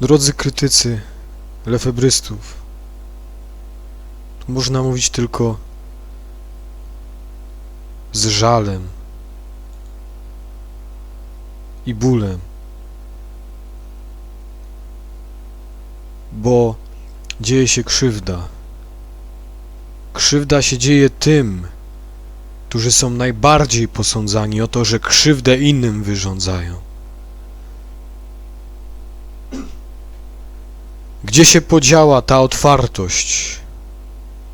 Drodzy krytycy lefebrystów, tu można mówić tylko z żalem i bólem, bo dzieje się krzywda. Krzywda się dzieje tym, którzy są najbardziej posądzani o to, że krzywdę innym wyrządzają. Gdzie się podziała ta otwartość,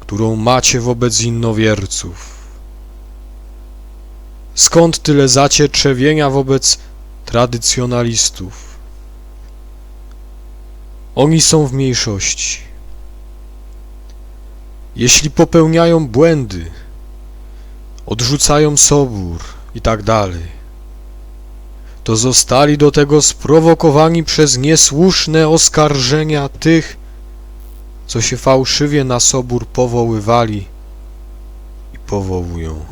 którą macie wobec innowierców? Skąd tyle zacietrzewienia wobec tradycjonalistów? Oni są w mniejszości. Jeśli popełniają błędy, odrzucają sobór i tak dalej, to zostali do tego sprowokowani przez niesłuszne oskarżenia tych, co się fałszywie na sobór powoływali i powołują.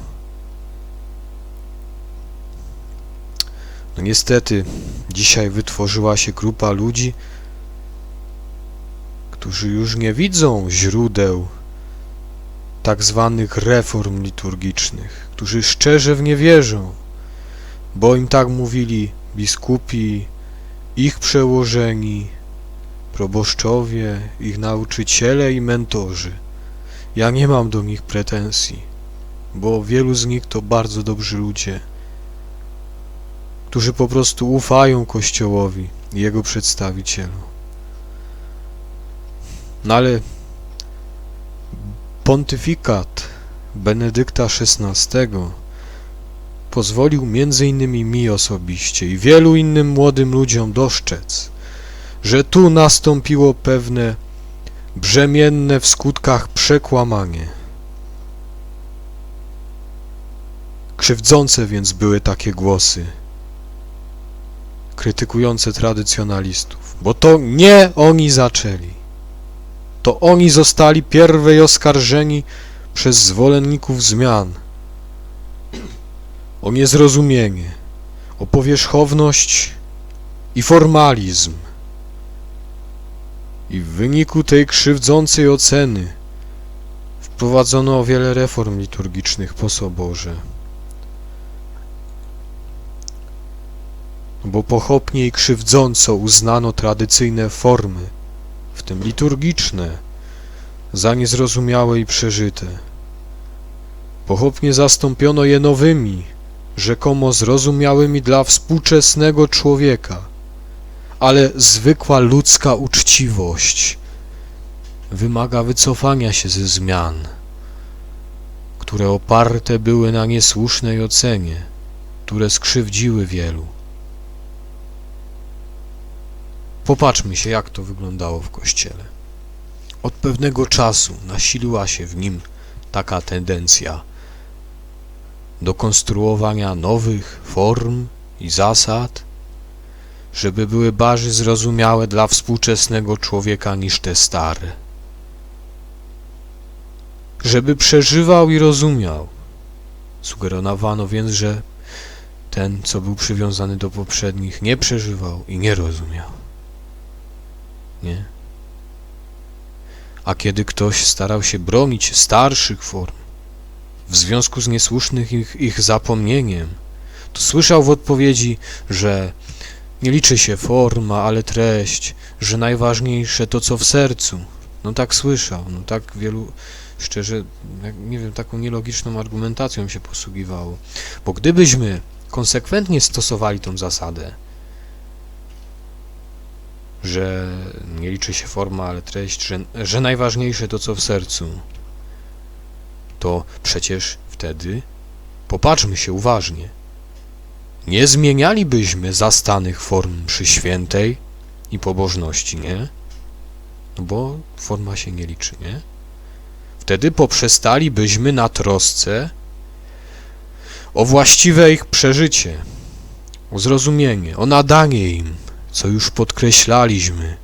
No niestety, dzisiaj wytworzyła się grupa ludzi, którzy już nie widzą źródeł tak zwanych reform liturgicznych, którzy szczerze w nie wierzą, bo im tak mówili biskupi, ich przełożeni, proboszczowie, ich nauczyciele i mentorzy. Ja nie mam do nich pretensji, bo wielu z nich to bardzo dobrzy ludzie, którzy po prostu ufają Kościołowi i jego przedstawicielom. No ale pontyfikat Benedykta XVI pozwolił między innymi mi osobiście i wielu innym młodym ludziom dostrzec, że tu nastąpiło pewne brzemienne w skutkach przekłamanie. Krzywdzące więc były takie głosy, krytykujące tradycjonalistów, bo to nie oni zaczęli. To oni zostali pierwej oskarżeni przez zwolenników zmian o niezrozumienie, o powierzchowność i formalizm. I w wyniku tej krzywdzącej oceny wprowadzono wiele reform liturgicznych po soborze. Bo pochopnie i krzywdząco uznano tradycyjne formy, w tym liturgiczne, za niezrozumiałe i przeżyte. Pochopnie zastąpiono je nowymi, rzekomo zrozumiałymi dla współczesnego człowieka, ale zwykła ludzka uczciwość wymaga wycofania się ze zmian, które oparte były na niesłusznej ocenie, które skrzywdziły wielu. Popatrzmy się, jak to wyglądało w Kościele. Od pewnego czasu nasiliła się w nim taka tendencja do konstruowania nowych form i zasad, żeby były bardziej zrozumiałe dla współczesnego człowieka niż te stare. Żeby przeżywał i rozumiał. Sugerowano więc, że ten, co był przywiązany do poprzednich, nie przeżywał i nie rozumiał. Nie? A kiedy ktoś starał się bronić starszych form, w związku z niesłusznym ich, ich zapomnieniem, to słyszał w odpowiedzi, że nie liczy się forma, ale treść, że najważniejsze to, co w sercu. No tak słyszał, no tak wielu, szczerze, nie wiem, taką nielogiczną argumentacją się posługiwało. Bo gdybyśmy konsekwentnie stosowali tą zasadę, że nie liczy się forma, ale treść, że, że najważniejsze to, co w sercu, to przecież wtedy popatrzmy się uważnie. Nie zmienialibyśmy zastanych form przy świętej i pobożności, nie? No bo forma się nie liczy, nie? Wtedy poprzestalibyśmy na trosce o właściwe ich przeżycie, o zrozumienie, o nadanie im, co już podkreślaliśmy,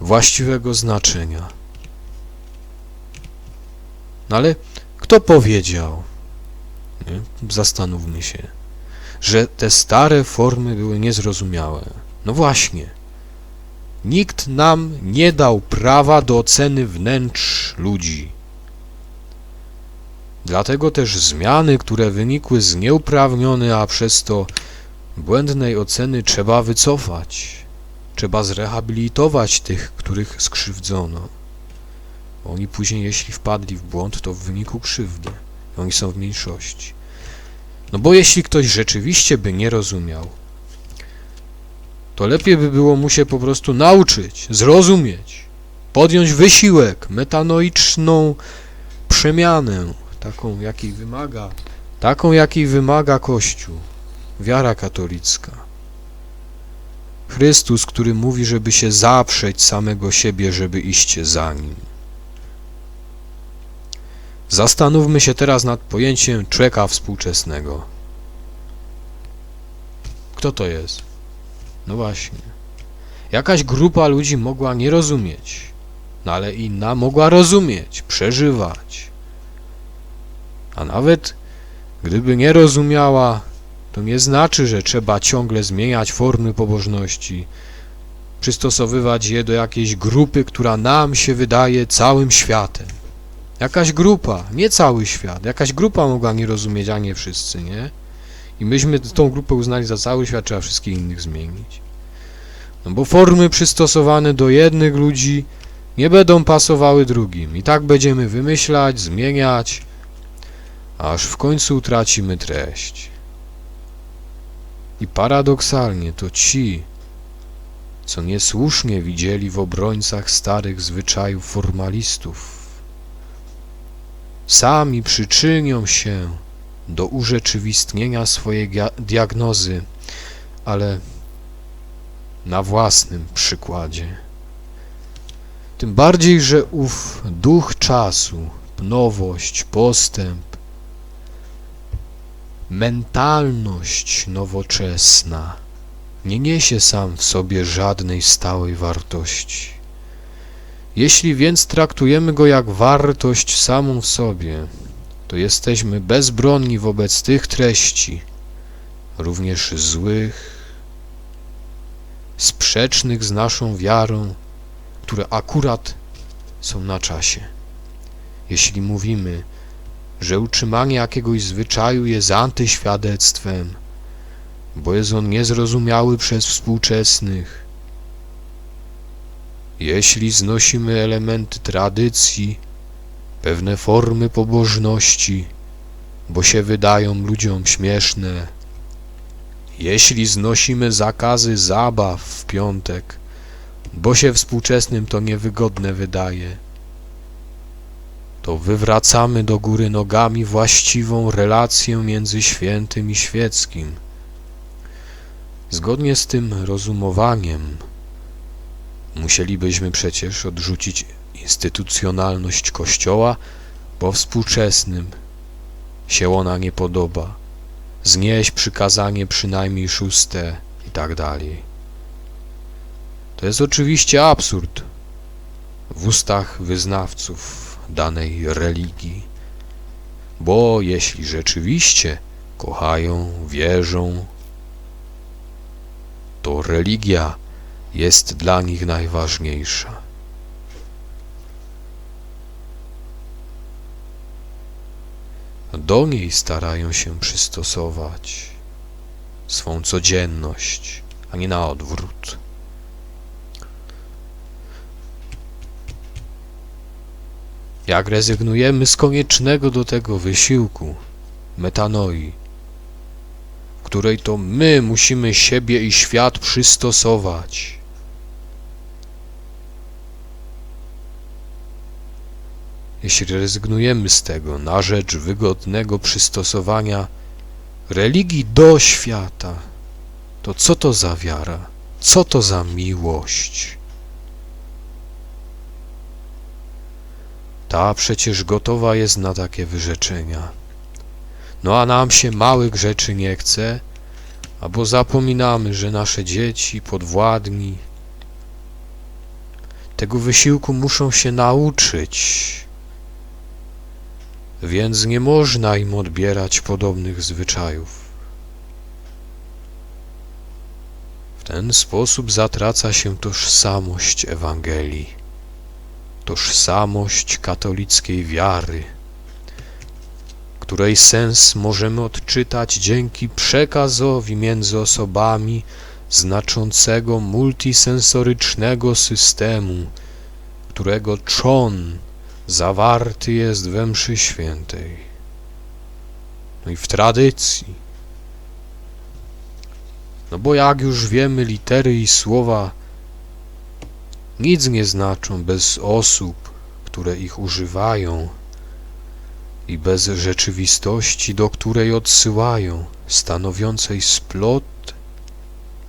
właściwego znaczenia. No ale kto powiedział, nie? zastanówmy się, że te stare formy były niezrozumiałe? No właśnie, Nikt nam nie dał prawa do oceny wnętrz ludzi. Dlatego też zmiany, które wynikły z nieuprawnionej, a przez to błędnej oceny trzeba wycofać. Trzeba zrehabilitować tych, których skrzywdzono. Oni później, jeśli wpadli w błąd, to w wyniku krzywdy. Oni są w mniejszości. No bo jeśli ktoś rzeczywiście by nie rozumiał, to lepiej by było mu się po prostu nauczyć, zrozumieć, podjąć wysiłek, metanoiczną przemianę, taką jakiej wymaga, taką jakiej wymaga Kościół, wiara katolicka. Chrystus, który mówi, żeby się zaprzeć samego siebie, żeby iść za Nim. Zastanówmy się teraz nad pojęciem człowieka współczesnego. Kto to jest? No właśnie. Jakaś grupa ludzi mogła nie rozumieć, no ale inna mogła rozumieć, przeżywać. A nawet gdyby nie rozumiała, to nie znaczy, że trzeba ciągle zmieniać formy pobożności, przystosowywać je do jakiejś grupy, która nam się wydaje całym światem. Jakaś grupa, nie cały świat, jakaś grupa mogła nie rozumieć, a nie wszyscy, nie? I myśmy tą grupę uznali za cały świat, trzeba wszystkich innych zmienić. No bo formy przystosowane do jednych ludzi nie będą pasowały drugim. I tak będziemy wymyślać, zmieniać, aż w końcu utracimy treść. I paradoksalnie to ci, co niesłusznie widzieli w obrońcach starych zwyczajów formalistów, sami przyczynią się do urzeczywistnienia swojej diagnozy, ale na własnym przykładzie. Tym bardziej, że ów duch czasu, nowość, postęp, mentalność nowoczesna nie niesie sam w sobie żadnej stałej wartości. Jeśli więc traktujemy go jak wartość samą w sobie, to jesteśmy bezbronni wobec tych treści, również złych, sprzecznych z naszą wiarą, które akurat są na czasie. Jeśli mówimy, że utrzymanie jakiegoś zwyczaju jest antyświadectwem, bo jest on niezrozumiały przez współczesnych, jeśli znosimy elementy tradycji, pewne formy pobożności, bo się wydają ludziom śmieszne, jeśli znosimy zakazy zabaw w piątek, bo się współczesnym to niewygodne wydaje, to wywracamy do góry nogami właściwą relację między świętym i świeckim. Zgodnie z tym rozumowaniem musielibyśmy przecież odrzucić instytucjonalność Kościoła, bo współczesnym się ona nie podoba, znieść przykazanie przynajmniej szóste i tak dalej. To jest oczywiście absurd w ustach wyznawców danej religii, bo jeśli rzeczywiście kochają, wierzą, to religia jest dla nich najważniejsza. Do niej starają się przystosować swą codzienność, a nie na odwrót. Jak rezygnujemy z koniecznego do tego wysiłku, metanoi, której to my musimy siebie i świat przystosować, jeśli rezygnujemy z tego na rzecz wygodnego przystosowania religii do świata, to co to za wiara? Co to za miłość? Ta przecież gotowa jest na takie wyrzeczenia. No a nam się małych rzeczy nie chce, albo zapominamy, że nasze dzieci, podwładni, tego wysiłku muszą się nauczyć, więc nie można im odbierać podobnych zwyczajów. ten sposób zatraca się tożsamość Ewangelii, tożsamość katolickiej wiary, której sens możemy odczytać dzięki przekazowi między osobami znaczącego multisensorycznego systemu, którego trzon zawarty jest we mszy świętej. No i w tradycji. No bo jak już wiemy, litery i słowa nic nie znaczą bez osób, które ich używają i bez rzeczywistości, do której odsyłają, stanowiącej splot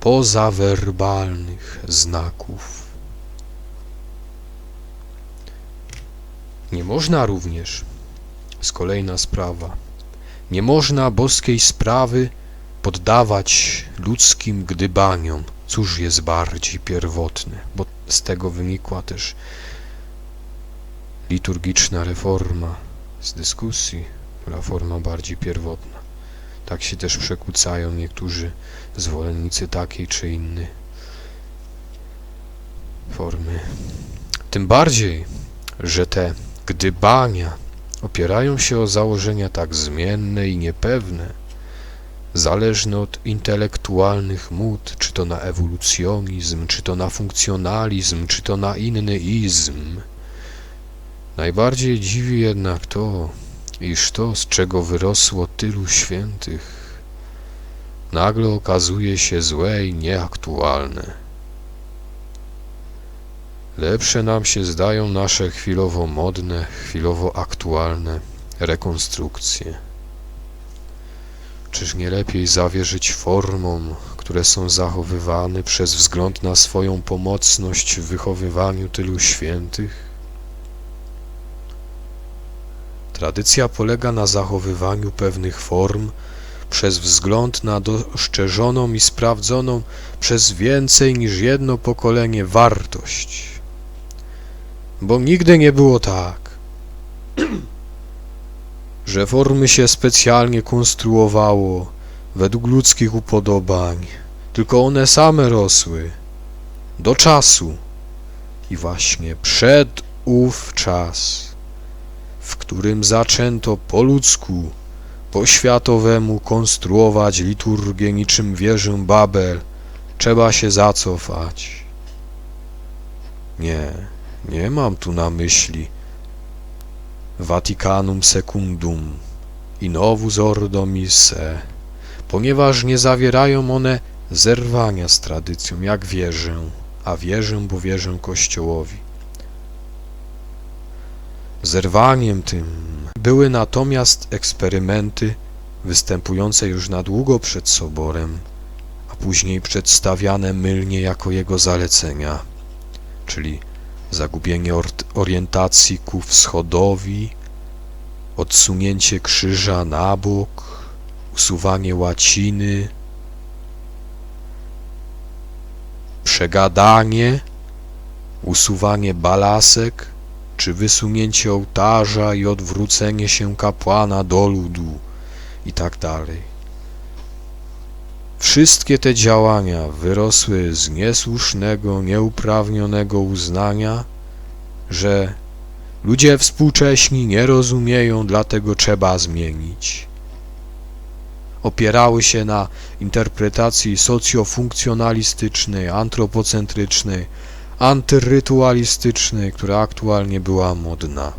pozawerbalnych znaków. Nie można również, z kolejna sprawa, nie można boskiej sprawy poddawać ludzkim gdybaniom, cóż jest bardziej pierwotne, bo z tego wynikła też liturgiczna reforma z dyskusji, która forma bardziej pierwotna. Tak się też przekłócają niektórzy zwolennicy takiej czy innej formy. Tym bardziej, że te gdybania opierają się o założenia tak zmienne i niepewne, zależne od intelektualnych mód, czy to na ewolucjonizm, czy to na funkcjonalizm, czy to na inny izm. Najbardziej dziwi jednak to, iż to, z czego wyrosło tylu świętych, nagle okazuje się złe i nieaktualne. Lepsze nam się zdają nasze chwilowo modne, chwilowo aktualne rekonstrukcje. Czyż nie lepiej zawierzyć formom, które są zachowywane przez wzgląd na swoją pomocność w wychowywaniu tylu świętych? Tradycja polega na zachowywaniu pewnych form przez wzgląd na doszczerzoną i sprawdzoną przez więcej niż jedno pokolenie wartość. Bo nigdy nie było tak, że formy się specjalnie konstruowało według ludzkich upodobań, tylko one same rosły do czasu i właśnie przed ów czas, w którym zaczęto po ludzku, po światowemu konstruować liturgię niczym wieżę Babel, trzeba się zacofać. Nie, nie mam tu na myśli Vaticanum Secundum i Novus Ordo Missae, ponieważ nie zawierają one zerwania z tradycją, jak wierzę, a wierzę, bo wierzę Kościołowi. Zerwaniem tym były natomiast eksperymenty występujące już na długo przed soborem, a później przedstawiane mylnie jako jego zalecenia, czyli zagubienie orientacji ku wschodowi, odsunięcie krzyża na bok, usuwanie łaciny, przegadanie, usuwanie balasek, czy wysunięcie ołtarza i odwrócenie się kapłana do ludu i tak dalej. Wszystkie te działania wyrosły z niesłusznego, nieuprawnionego uznania, że ludzie współcześni nie rozumieją, dlatego trzeba zmienić. Opierały się na interpretacji socjofunkcjonalistycznej, antropocentrycznej, antyrytualistycznej, która aktualnie była modna.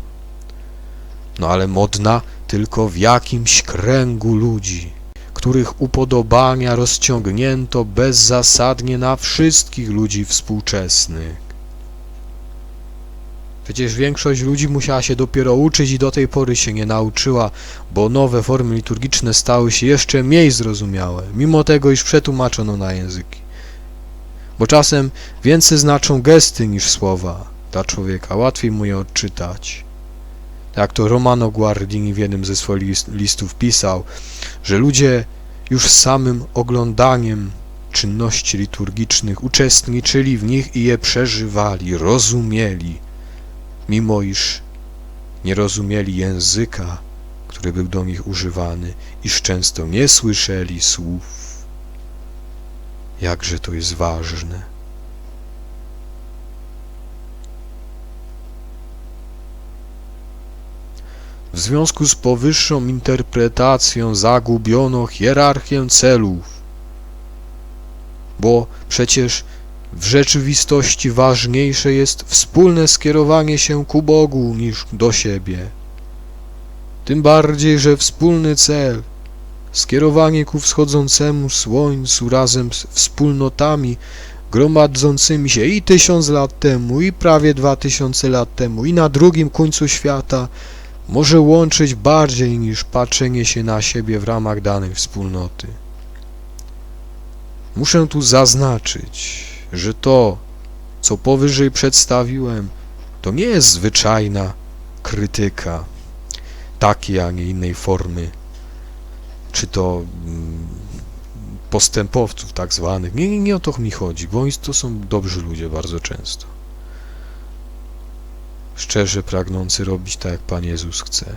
No ale modna tylko w jakimś kręgu ludzi których upodobania rozciągnięto bezzasadnie na wszystkich ludzi współczesnych. Przecież większość ludzi musiała się dopiero uczyć i do tej pory się nie nauczyła, bo nowe formy liturgiczne stały się jeszcze mniej zrozumiałe, mimo tego, iż przetłumaczono na języki. Bo czasem więcej znaczą gesty niż słowa dla człowieka, łatwiej mu je odczytać. Jak to Romano Guardini w jednym ze swoich listów pisał, że ludzie już samym oglądaniem czynności liturgicznych uczestniczyli w nich i je przeżywali, rozumieli, mimo iż nie rozumieli języka, który był do nich używany, iż często nie słyszeli słów. Jakże to jest ważne. W związku z powyższą interpretacją zagubiono hierarchię celów, bo przecież w rzeczywistości ważniejsze jest wspólne skierowanie się ku Bogu niż do siebie. Tym bardziej, że wspólny cel, skierowanie ku wschodzącemu słońcu razem z wspólnotami gromadzącymi się i tysiąc lat temu, i prawie dwa tysiące lat temu, i na drugim końcu świata, może łączyć bardziej niż patrzenie się na siebie w ramach danej wspólnoty. Muszę tu zaznaczyć, że to, co powyżej przedstawiłem, to nie jest zwyczajna krytyka takiej, a nie innej formy, czy to mm, postępowców tak zwanych. Nie, nie, nie o to mi chodzi, bo oni to są dobrzy ludzie bardzo często. Szczerze pragnący robić tak, jak Pan Jezus chce.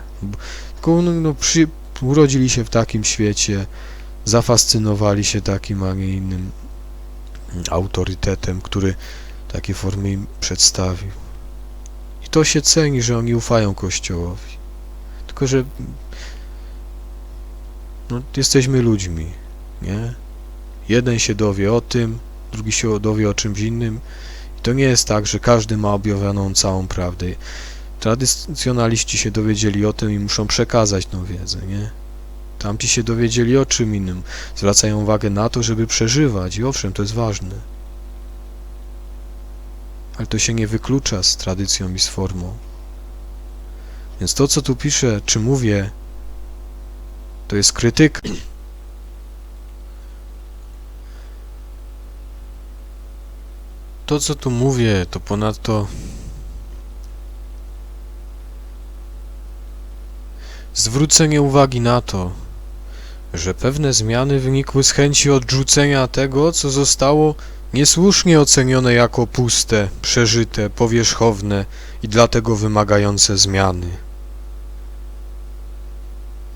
Tylko no, no, przy, urodzili się w takim świecie, zafascynowali się takim, a nie innym autorytetem, który takie formy im przedstawił. I to się ceni, że oni ufają Kościołowi. Tylko, że no, jesteśmy ludźmi, nie? Jeden się dowie o tym, drugi się dowie o czymś innym. To nie jest tak, że każdy ma objawioną całą prawdę. Tradycjonaliści się dowiedzieli o tym i muszą przekazać tą wiedzę, nie? Tamci się dowiedzieli o czym innym. Zwracają uwagę na to, żeby przeżywać i owszem, to jest ważne. Ale to się nie wyklucza z tradycją i z formą. Więc to, co tu piszę, czy mówię, to jest krytyka. To, co tu mówię, to ponadto zwrócenie uwagi na to, że pewne zmiany wynikły z chęci odrzucenia tego, co zostało niesłusznie ocenione jako puste, przeżyte, powierzchowne i dlatego wymagające zmiany.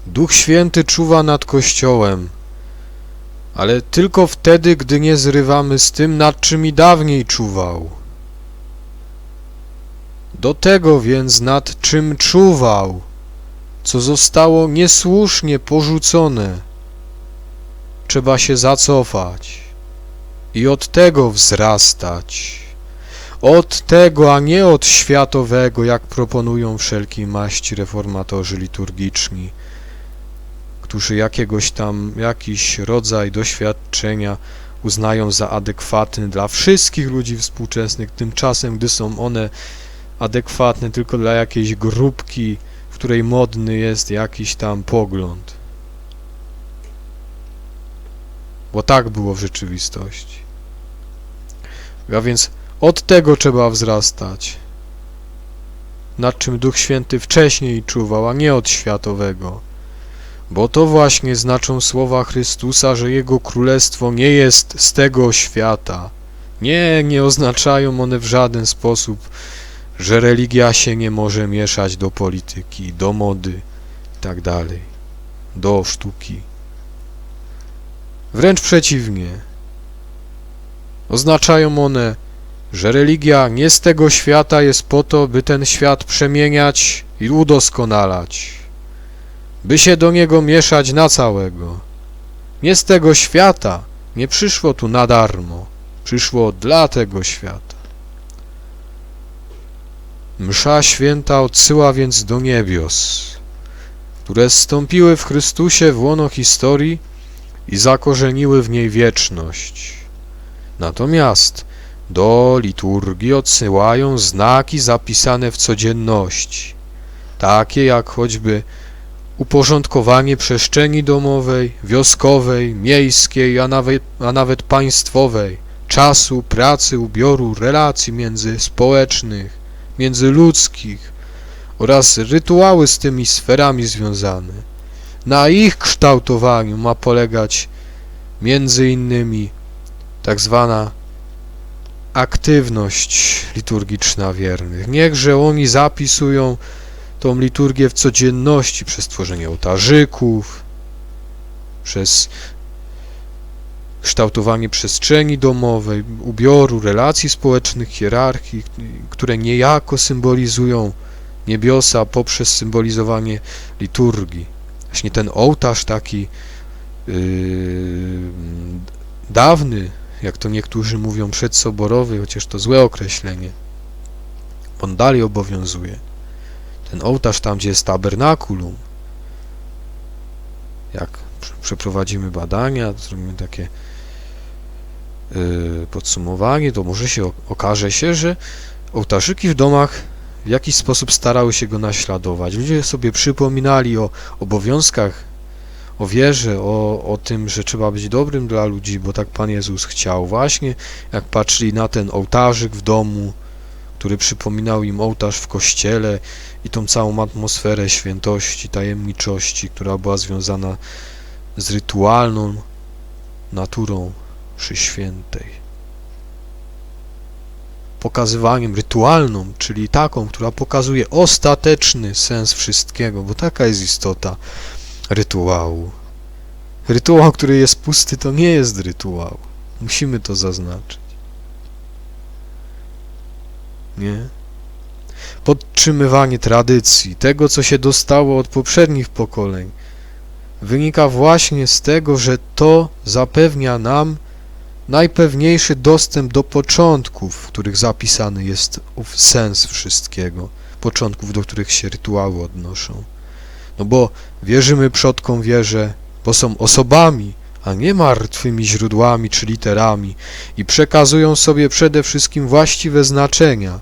Duch Święty czuwa nad Kościołem, ale tylko wtedy, gdy nie zrywamy z tym, nad czym i dawniej czuwał. Do tego więc, nad czym czuwał, co zostało niesłusznie porzucone, trzeba się zacofać i od tego wzrastać. Od tego, a nie od światowego, jak proponują wszelkiej maści reformatorzy liturgiczni, którzy jakiegoś tam, jakiś rodzaj doświadczenia uznają za adekwatny dla wszystkich ludzi współczesnych, tymczasem, gdy są one adekwatne tylko dla jakiejś grupki, w której modny jest jakiś tam pogląd. Bo tak było w rzeczywistości. A więc od tego trzeba wzrastać, nad czym Duch Święty wcześniej czuwał, a nie od światowego. Bo to właśnie znaczą słowa Chrystusa, że Jego Królestwo nie jest z tego świata. Nie, nie oznaczają one w żaden sposób, że religia się nie może mieszać do polityki, do mody itd., do sztuki. Wręcz przeciwnie. Oznaczają one, że religia nie z tego świata jest po to, by ten świat przemieniać i udoskonalać, by się do niego mieszać na całego. Nie z tego świata, nie przyszło tu na darmo, przyszło dla tego świata. Msza święta odsyła więc do niebios, które zstąpiły w Chrystusie w łono historii i zakorzeniły w niej wieczność. Natomiast do liturgii odsyłają znaki zapisane w codzienności, takie jak choćby uporządkowanie przestrzeni domowej, wioskowej, miejskiej, a nawet, a nawet państwowej, czasu, pracy, ubioru, relacji międzyspołecznych, międzyludzkich oraz rytuały z tymi sferami związane. Na ich kształtowaniu ma polegać między innymi tak zwana aktywność liturgiczna wiernych. Niechże oni zapisują tą liturgię w codzienności przez tworzenie ołtarzyków, przez kształtowanie przestrzeni domowej, ubioru, relacji społecznych, hierarchii, które niejako symbolizują niebiosa poprzez symbolizowanie liturgii. Właśnie ten ołtarz taki yy, dawny, jak to niektórzy mówią, przedsoborowy, chociaż to złe określenie, on dalej obowiązuje. Ten ołtarz tam, gdzie jest tabernakulum, jak prze- przeprowadzimy badania, zrobimy takie yy, podsumowanie, to może się okaże się, że ołtarzyki w domach w jakiś sposób starały się go naśladować. Ludzie sobie przypominali o obowiązkach, o wierze, o, o tym, że trzeba być dobrym dla ludzi, bo tak Pan Jezus chciał. Właśnie jak patrzyli na ten ołtarzyk w domu, który przypominał im ołtarz w kościele i tą całą atmosferę świętości, tajemniczości, która była związana z rytualną naturą mszy świętej. Pokazywaniem rytualną, czyli taką, która pokazuje ostateczny sens wszystkiego, bo taka jest istota rytuału. Rytuał, który jest pusty, to nie jest rytuał. Musimy to zaznaczyć. Nie? Podtrzymywanie tradycji, tego co się dostało od poprzednich pokoleń, wynika właśnie z tego, że to zapewnia nam najpewniejszy dostęp do początków, w których zapisany jest ów sens wszystkiego, początków, do których się rytuały odnoszą. No bo wierzymy przodkom wierze, bo są osobami, a nie martwymi źródłami czy literami i przekazują sobie przede wszystkim właściwe znaczenia.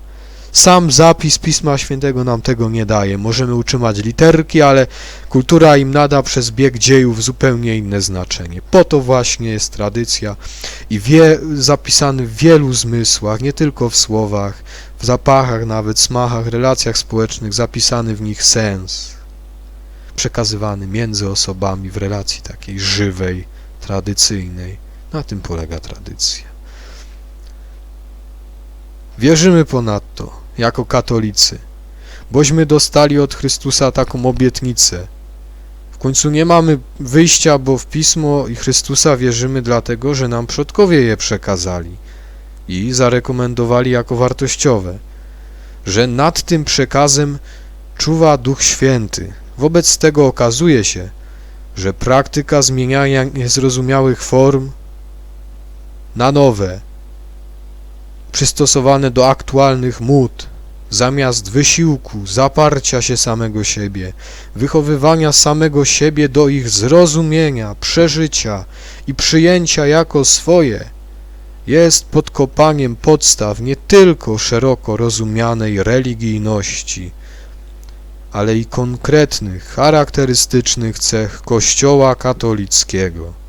Sam zapis Pisma Świętego nam tego nie daje. Możemy utrzymać literki, ale kultura im nada przez bieg dziejów zupełnie inne znaczenie. Po to właśnie jest tradycja i wie, zapisany w wielu zmysłach, nie tylko w słowach, w zapachach, nawet smachach, relacjach społecznych, zapisany w nich sens, przekazywany między osobami w relacji takiej żywej, tradycyjnej. Na tym polega tradycja. Wierzymy ponadto, jako katolicy, bośmy dostali od Chrystusa taką obietnicę. W końcu nie mamy wyjścia, bo w Pismo i Chrystusa wierzymy dlatego, że nam przodkowie je przekazali i zarekomendowali jako wartościowe, że nad tym przekazem czuwa Duch Święty. Wobec tego okazuje się, że praktyka zmieniania niezrozumiałych form na nowe, przystosowane do aktualnych mód, zamiast wysiłku, zaparcia się samego siebie, wychowywania samego siebie do ich zrozumienia, przeżycia i przyjęcia jako swoje, jest podkopaniem podstaw nie tylko szeroko rozumianej religijności, ale i konkretnych, charakterystycznych cech Kościoła katolickiego.